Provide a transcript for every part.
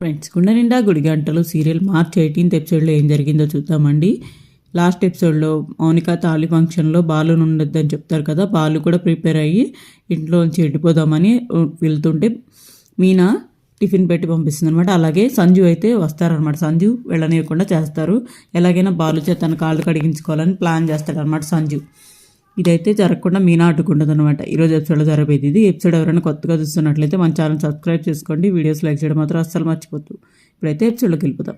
Friends గుండె నిండా గుడి గంటలు సీరియల్ మార్చ్ ఎయిటీన్త్ ఎపిసోడ్లో ఏం జరిగిందో చూద్దామండి. లాస్ట్ ఎపిసోడ్లో మౌనిక తాళి ఫంక్షన్లో బాలు ఉండొద్దని చెప్తారు కదా బాలు కూడా ప్రిపేర్ అయ్యి ఇంట్లోంచి వెళ్ళిపోదామని వెళ్తుంటే మీనా టిఫిన్ పెట్టి పంపిస్తుంది అనమాట అలాగే సంజు అయితే వస్తారనమాట సంజు వెళ్ళనివ్వకుండా చేస్తారు. ఎలాగైనా బాలు చేత తన కాళ్ళు కడిగించుకోవాలని ప్లాన్ చేస్తాడనమాట సంజు. ఇదైతే జరగకుండా మీనా అడ్డుకుంటుంది అనమాట ఈరోజు ఎపిసోడ్లో జరగబోయేది ఇది. ఎపిసోడ్ ఎవరైనా కొత్తగా చూస్తున్నట్లయితే మన ఛానల్ సబ్స్క్రైబ్ చేసుకోండి. వీడియోస్ లైక్ చేయడం మాత్రం అస్సలు మర్చిపోద్దు. ఇప్పుడైతే ఎపిసోడ్లోకి వెళ్ళిపోతాం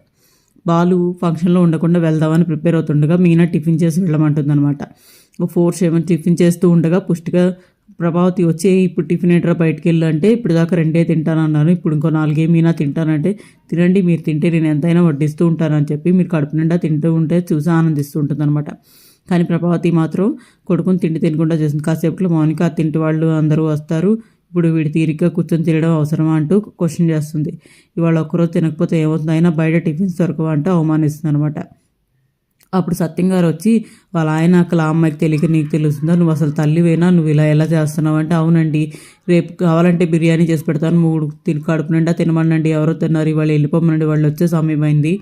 బాలు ఫంక్షన్లో ఉండకుండా వెళ్దామని ప్రిపేర్ అవుతుండగా మీనా టిఫిన్ చేసి వెళ్ళమంటుంది అనమాట ఫోర్ సెవెన్ టిఫిన్ చేస్తూ ఉండగా పుష్టిగా ప్రభావతి వచ్చి ఇప్పుడు టిఫిన్ ఏంటరా బయటికి వెళ్ళంటే ఇప్పుడు దాకా రెండే తింటానన్నాను ఇప్పుడు ఇంకో నాలుగే మీనా తింటానంటే తినండి మీరు తింటే నేను ఎంతైనా వడ్డిస్తూ ఉంటానని చెప్పి మీరు కడుపు నిండా తింటూ ఉంటే చూసి ఆనందిస్తూ ఉంటుంది అనమాట కానీ ప్రభావతి మాత్రం కొడుకుని తిండి తినకుండా చేసింది కాసేపట్లో మౌనిక తింటి వాళ్ళు అందరూ వస్తారు. ఇప్పుడు వీడి తీరిగ్గా కూర్చొని తినడం అవసరమా అంటూ క్వశ్చన్ చేస్తుంది. ఇవాళ ఒక్కరోజు తినకపోతే ఏమవుతుంది అయినా బయట టిఫిన్స్ దొరకవా అంటూ అవమానిస్తుంది అనమాట అప్పుడు సత్యం గారు వచ్చి వాళ్ళ ఆయన అక్కడ అమ్మాయికి తెలియక నీకు తెలుస్తుందా? నువ్వు అసలు తల్లివేనా? నువ్వు ఇలా ఎలా చేస్తున్నావు అంటే అవునండి. రేపు కావాలంటే బిర్యానీ చేసి పెడతాను. మూడు తిని కడుపు నిండా తినమనండి. ఎవరో తిన్నారు. ఇవాళ వెళ్ళిపోమనండి. వాళ్ళు వచ్చే సమయమైంది.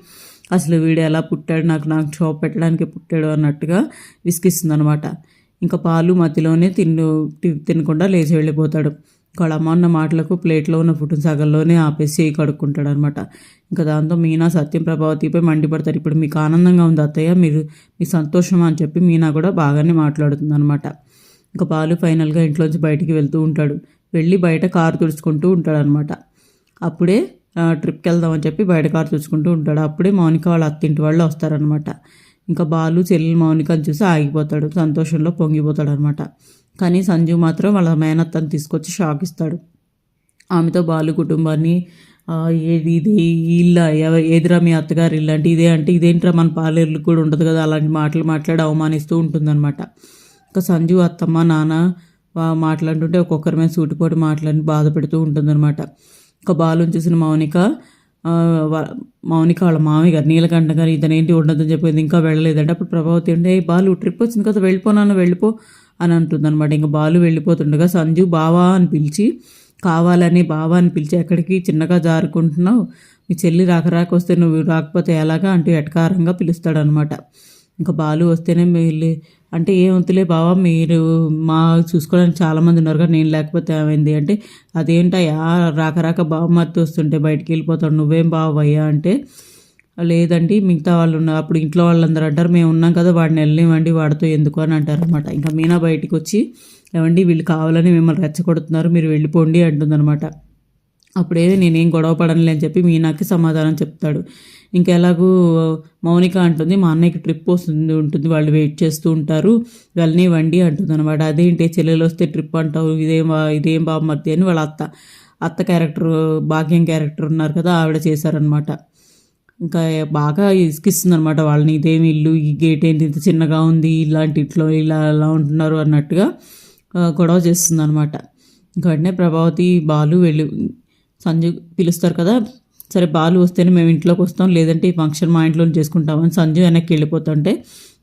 అసలు వీడు ఎలా పుట్టాడు నాకు నాకు షాప్ పెట్టడానికి పుట్టాడు అన్నట్టుగా విసిగిస్తుంది అనమాట ఇంకా పాలు మధ్యలోనే తిన్ను తినకుండా లేచి వెళ్ళిపోతాడు. వాళ్ళ అమ్మ ఉన్న మాటలకు ప్లేట్లో ఉన్న ఫుడ్ సగంలోనే ఆపేసి కడుక్కుంటాడు అనమాట ఇంకా దాంతో మీనా సత్యం ప్రభావతిపై మండిపడతారు. ఇప్పుడు మీకు ఆనందంగా ఉంది అత్తయ్య మీరు మీ సంతోషం అని చెప్పి మీనా కూడా బాగానే మాట్లాడుతుంది అనమాట ఇంకా పాలు ఫైనల్గా ఇంట్లోంచి బయటికి వెళ్తూ ఉంటాడు. వెళ్ళి బయట కారు తుడుచుకుంటూ ఉంటాడు అనమాట అప్పుడే ట్రిప్కి వెళ్దామని చెప్పి బయట కారు చూసుకుంటూ ఉంటాడు. అప్పుడే మౌనిక వాళ్ళ అత్తింటి వాళ్ళు వస్తారనమాట ఇంకా బాలు చెల్లి మౌనికని చూసి ఆగిపోతాడు. సంతోషంలో పొంగిపోతాడు అనమాట కానీ సంజు మాత్రం వాళ్ళ మేనత్తని తీసుకొచ్చి షాక్ ఇస్తాడు. ఆమెతో బాలు కుటుంబాన్ని ఏది ఇది? ఇల్లు? ఏదిరా మీ అత్తగారు ఇల్లు? అంటే ఇదే అంటే ఇదేంట్రా? మన పాలేర్లు కూడా ఉండదు కదా? అలాంటి మాటలు మాట్లాడి అవమానిస్తూ ఉంటుందన్నమాట. ఇంకా సంజు అత్తమ్మ నాన్న మాట్లాడుతుంటే ఒక్కొక్కరి మీద సూటిపోటు మాట్లాడి బాధపెడుతూ ఉంటుందన్నమాట. ఒక బాలుని చూసిన మౌనిక. మౌనిక వాళ్ళ మామయ్య గారు నీలకంఠ గారు ఇతనేంటి ఉండదని చెప్పింది ఇంకా వెళ్ళలేదంటే. అప్పుడు ప్రభావతి అంటే బాలు ట్రిప్ వచ్చింది కదా వెళ్ళిపోనాను వెళ్ళిపో అని అంటుందన్నమాట. ఇంకా బాలు వెళ్ళిపోతుండగా సంజు బావా అని పిలిచి కావాలని బావా అని పిలిచి ఎక్కడికి చిన్నగా జారుకుంటున్నావు? మీ చెల్లి రాక రాక వస్తే నువ్వు రాకపోతే ఎలాగా? అంటూ ఎటకారంగా పిలుస్తాడనమాట ఇంకా బాలు వస్తేనే వెళ్ళి అంటే ఏమవుతులే బావా మీరు మా చూసుకోవడానికి చాలామంది ఉన్నారు కానీ నేను లేకపోతే ఏమైంది? అంటే అదేంటయ్యా రాక రాక బావమర్తి వస్తుంటే బయటికి వెళ్ళిపోతాడు. నువ్వేం బావయ్యా అంటే లేదండి మిగతా వాళ్ళు ఉన్నారు. అప్పుడు ఇంట్లో వాళ్ళందరూ అంటారు మేము ఉన్నాం కదా వాడిని వెళ్ళనివ్వండి వాడితో ఎందుకు అని అంటారు అనమాట ఇంకా మీనా బయటికి వచ్చి ఏమండి వీళ్ళు కావాలని మిమ్మల్ని రెచ్చగొడుతున్నారు మీరు వెళ్ళిపోండి అంటుందన్నమాట. అప్పుడే నేనేం గొడవ పడనులే అని చెప్పి మీనాకి సమాధానం చెప్తాడు. ఇంకా ఎలాగూ మౌనిక అంటుంది మా అన్నయ్యకి ట్రిప్ వస్తుంది ఉంటుంది వాళ్ళు వెయిట్ చేస్తూ ఉంటారు. వెళ్ళనివ్వండి అంటుంది అనమాట అదేంటి చెల్లెలు వస్తే ట్రిప్ అంటావు? ఇదేం ఇదేం బామ్మర్ది అని వాళ్ళ అత్త అత్త క్యారెక్టర్ భాగ్యం క్యారెక్టర్ ఉన్నారు కదా ఆవిడ చేశారనమాట ఇంకా బాగా ఇసుకిస్తుంది అనమాట వాళ్ళని. ఇదేమి ఇల్లు? ఈ గేట్ ఏంటి ఇంత చిన్నగా ఉంది? ఇలాంటి ఇట్లో ఇలా ఎలా ఉంటున్నారు? అన్నట్టుగా గొడవ చేస్తుంది అనమాట ఇంకా వెంటనే ప్రభావతి బాలు వెళ్ళి సంజయ్ పిలుస్తారు కదా సరే బాలు వస్తేనే మేము ఇంట్లోకి వస్తాం లేదంటే ఈ ఫంక్షన్ మా ఇంట్లో చేసుకుంటామని సంజు వెనక్కి వెళ్ళిపోతుంటే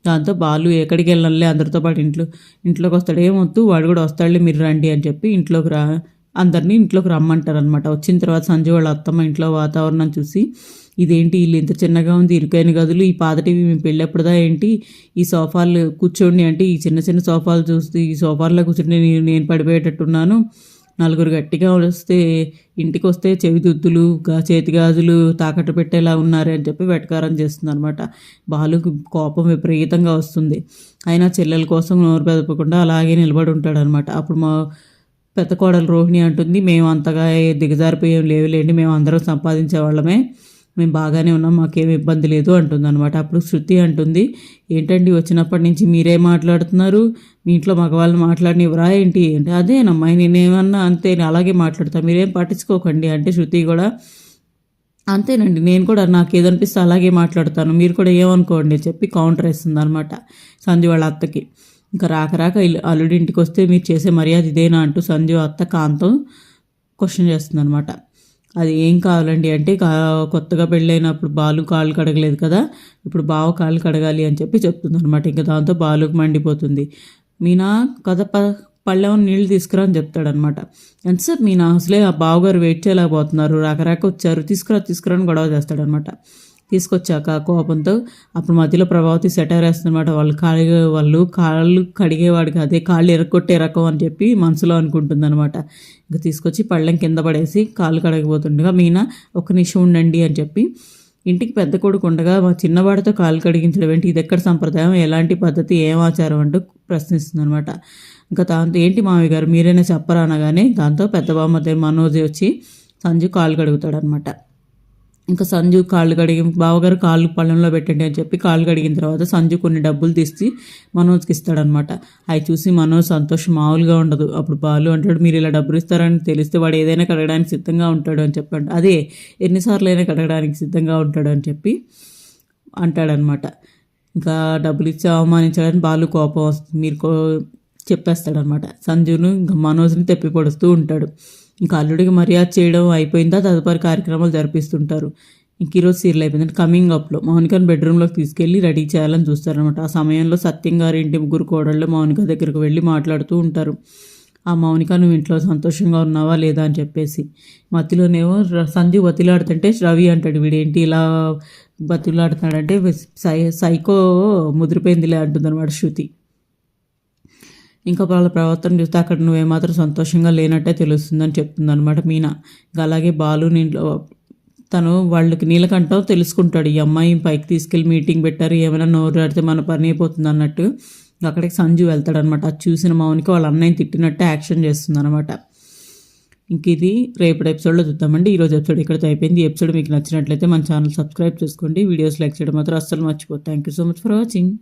దాంతో బాలు ఎక్కడికి వెళ్ళాలి అందరితో పాటు ఇంట్లో ఇంట్లోకి వస్తాడు. ఏమొద్దు వాడు కూడా వస్తాడులే మీరు రండి అని చెప్పి ఇంట్లోకి రా అందరినీ ఇంట్లోకి రమ్మంటారు అనమాట వచ్చిన తర్వాత సంజయ్ వాళ్ళ అత్తమ్మ ఇంట్లో వాతావరణం చూసి ఇదేంటి వీళ్ళు ఇంత చిన్నగా ఉంది ఇరుకైన గదులు ఈ పాత టీవీ మేము పెళ్ళప్పుడుదా ఏంటి? ఈ సోఫాలు కూర్చోండి అంటే ఈ చిన్న చిన్న సోఫాలు చూస్తే ఈ సోఫాల్లో కూర్చుంటే నేను నేను పడిపోయేటట్టున్నాను నలుగురు గట్టిగా వస్తే ఇంటికి వస్తే చెవి దుద్దులు చేతి గాజులు తాకట్టు పెట్టేలా ఉన్నారు అని చెప్పి వెటకారం చేస్తుంది అనమాట బాలుకి కోపం విపరీతంగా వస్తుంది. అయినా చెల్లెల కోసం నోరు పెదపకుండా అలాగే నిలబడి ఉంటాడు అనమాట అప్పుడు మా పెద్ద కోడలు రోహిణి అంటుంది మేము అంతగా దిగజారిపోయేం లేవులేండి మేము అందరం సంపాదించే వాళ్ళమే. మేము బాగానే ఉన్నాం మాకేం ఇబ్బంది లేదు అంటుంది అనమాట అప్పుడు శృతి అంటుంది ఏంటండి వచ్చినప్పటి నుంచి మీరే మాట్లాడుతున్నారు? మీ ఇంట్లో మగవాళ్ళు మాట్లాడినివ్వరా ఏంటి? అంటే అదేనమ్మా నేనేమన్నా అంతే అలాగే మాట్లాడతాను మీరేం పట్టించుకోకండి. అంటే శృతి కూడా అంతేనండి నేను కూడా నాకు ఏదనిపిస్తే అలాగే మాట్లాడతాను మీరు కూడా ఏమనుకోండి చెప్పి కౌంటర్ వేస్తుంది అనమాట సంధ్య వాళ్ళ అత్తకి. ఇంకా రాక రాక అల్లుడి ఇంటికి వస్తే మీరు చేసే మర్యాద ఇదేనా అంటూ సంధ్య అత్త కాంతం క్వశ్చన్ చేస్తుంది అనమాట అది ఏం కావాలండి అంటే కొత్తగా పెళ్ళైనప్పుడు బాలు కాళ్ళు కడగలేదు కదా ఇప్పుడు బావ కాళ్ళు కడగాలి అని చెప్పి చెప్తుంది అనమాట ఇంకా దాంతో బాలుకు మండిపోతుంది. మీనా కథ ప పళ్ళెమని నీళ్ళు తీసుకురా అని చెప్తాడనమాట ఎంతసేపు మీ నా అసలే ఆ బావగారు వెయిట్ చేయలేకపోతున్నారు. రాకరాక వచ్చారు. తీసుకురా తీసుకురా అని గొడవ చేస్తాడనమాట తీసుకొచ్చాక కోపంతో అప్పుడు మధ్యలో ప్రభావతి సెటర్ వేస్తుందన్నమాట. వాళ్ళు కడిగే వాళ్ళు కాళ్ళు కడిగేవాడు కాదే కాళ్ళు ఎరగొట్టే రకం అని చెప్పి మనసులో అనుకుంటుందన్నమాట. ఇంకా తీసుకొచ్చి పళ్ళెం కింద పడేసి కాళ్ళు కడగబోతుండగా మీనా ఒక నిమిషం ఉండండి అని చెప్పి ఇంటికి పెద్ద కొడుకు ఉండగా మా చిన్నవాడితో కాలు కడిగించడం ఏంటి? ఇది ఎక్కడ సంప్రదాయం? ఎలాంటి పద్ధతి? ఏం ఆచారం? అంటూ ప్రశ్నిస్తుంది అనమాట ఇంకా దాంతో ఏంటి మామయ్య గారు? మీరైనా చెప్పరా? అనగానే దాంతో పెద్ద బామ్మది మనోజ్ వచ్చి సంజు కాలు కడుగుతాడనమాట ఇంకా సంజు కాళ్ళు కడిగి బావగారు కాళ్ళు పళ్ళెంలో పెట్టండి అని చెప్పి కాళ్ళు కడిగిన తర్వాత సంజు కొన్ని డబ్బులు తీసి మనోజ్కి ఇస్తాడనమాట అవి చూసి మనోజ్ సంతోషం మామూలుగా ఉండదు. అప్పుడు బాలు అంటాడు మీరు ఇలా డబ్బులు ఇస్తారని తెలిస్తే వాడు ఏదైనా కడగడానికి సిద్ధంగా ఉంటాడు అని చెప్పండి అదే ఎన్నిసార్లు అయినా కడగడానికి సిద్ధంగా ఉంటాడు అని చెప్పి అంటాడనమాట ఇంకా డబ్బులు ఇచ్చి అవమానించాడని బాలు కోపం వస్తుంది. మీరు కో చెప్పేస్తాడనమాట సంజును ఇంకా మనోజ్ని తెప్పి పొడుస్తూ ఉంటాడు. ఇంకా అల్లుడికి మర్యాద చేయడం అయిపోయిందా? తదుపరి కార్యక్రమాలు జరిపిస్తుంటారు. ఇంక ఈరోజు సీరియల్ అయిపోయింది అంటే కమింగ్ అప్లో మౌనికను బెడ్రూమ్లోకి తీసుకెళ్ళి రెడీ చేయాలని చూస్తారనమాట ఆ సమయంలో సత్యం గారి ఇంటి ముగ్గురు కోడళ్ళు మౌనిక దగ్గరకు వెళ్ళి మాట్లాడుతూ ఉంటారు. ఆ మౌనిక నువ్వు ఇంట్లో సంతోషంగా ఉన్నావా లేదా? అని చెప్పేసి. మధ్యలోనేమో ర- సంజు బతిలాడుతుంటే రవి అంటాడు వీడేంటి ఇలా బతిలాడుతున్నాడంటే సై సైకో ముదిరిపోయిందిలే అంటుంది అనమాట శృతి. ఇంకా వాళ్ళ ప్రవర్తన చూస్తే అక్కడ నువ్వేమాత్రం సంతోషంగా లేనట్టే తెలుస్తుందని చెప్తుంది అనమాట మీనా. ఇంకా అలాగే బాలు నీళ్ళు తను వాళ్ళకి నీలకంఠం తెలుసుకుంటాడు. ఈ అమ్మాయి పైకి తీసుకెళ్ళి మీటింగ్ పెట్టారు ఏమైనా నోరు ఆడితే మన పని అయిపోతుంది అన్నట్టు. అక్కడికి సంజు వెళ్తాడనమాట అది చూసిన మౌనికి వాళ్ళ అన్నయ్యని తిట్టినట్టే యాక్షన్ చేస్తుంది అనమాట ఇంక ఇది రేపటి ఎపిసోడ్లో చూద్దామండి. ఈరోజు ఎపిసోడ్ ఇక్కడితో అయిపోయింది. ఈ ఎపిసోడ్ మీకు నచ్చినట్లయితే మన ఛానల్ సబ్స్క్రైబ్ చేసుకోండి. వీడియోస్ లైక్ చేయడం మాత్రం అస్సలు మర్చిపోతుంది thank you so much for watching